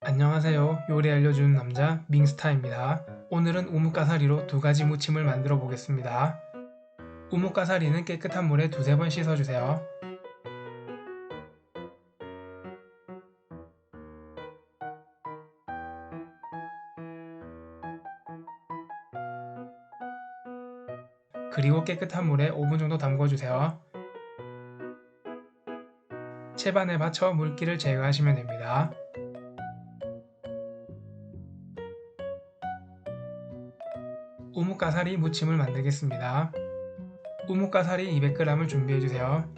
안녕하세요. 요리 알려주는 남자 밍스타입니다. 오늘은 우뭇가사리로 두 가지 무침을 만들어 보겠습니다. 우뭇가사리는 깨끗한 물에 두세 번 씻어주세요. 그리고 깨끗한 물에 5분 정도 담궈주세요. 채반에 받쳐 물기를 제거하시면 됩니다. 우뭇가사리 무침을 만들겠습니다. 우뭇가사리 200g을 준비해주세요.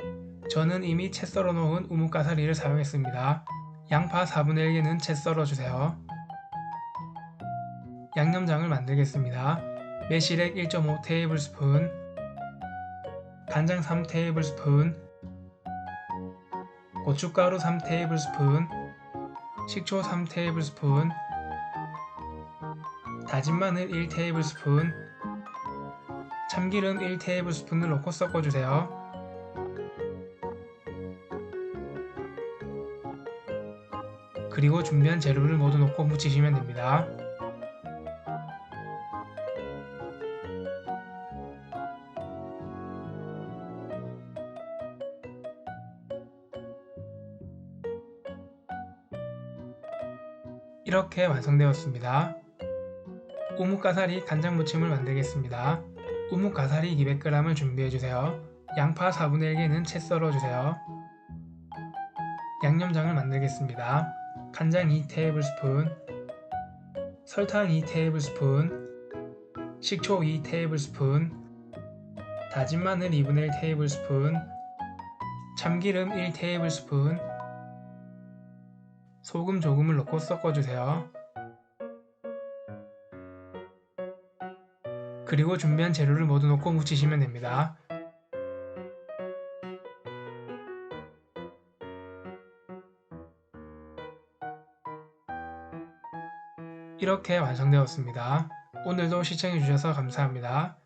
저는 이미 채 썰어 놓은 우뭇가사리를 사용했습니다. 양파 4분의 1개는 채 썰어주세요. 양념장을 만들겠습니다. 매실액 1.5 테이블스푼, 간장 3 테이블스푼, 고춧가루 3 테이블스푼, 식초 3 테이블스푼, 다진 마늘 1 테이블스푼, 참기름 1 테이블스푼을 넣고 섞어주세요. 그리고 준비한 재료를 모두 넣고 무치시면 됩니다. 이렇게 완성되었습니다. 우뭇가사리 간장무침을 만들겠습니다. 우뭇가사리 200g을 준비해주세요. 양파 4분의 1개는 채 썰어주세요. 양념장을 만들겠습니다. 간장 2 테이블스푼, 설탕 2 테이블스푼, 식초 2 테이블스푼, 다진 마늘 2분의 1 테이블스푼, 참기름 1 테이블스푼, 소금 조금을 넣고 섞어주세요. 그리고 준비한 재료를 모두 넣고 무치시면 됩니다. 이렇게 완성되었습니다. 오늘도 시청해주셔서 감사합니다.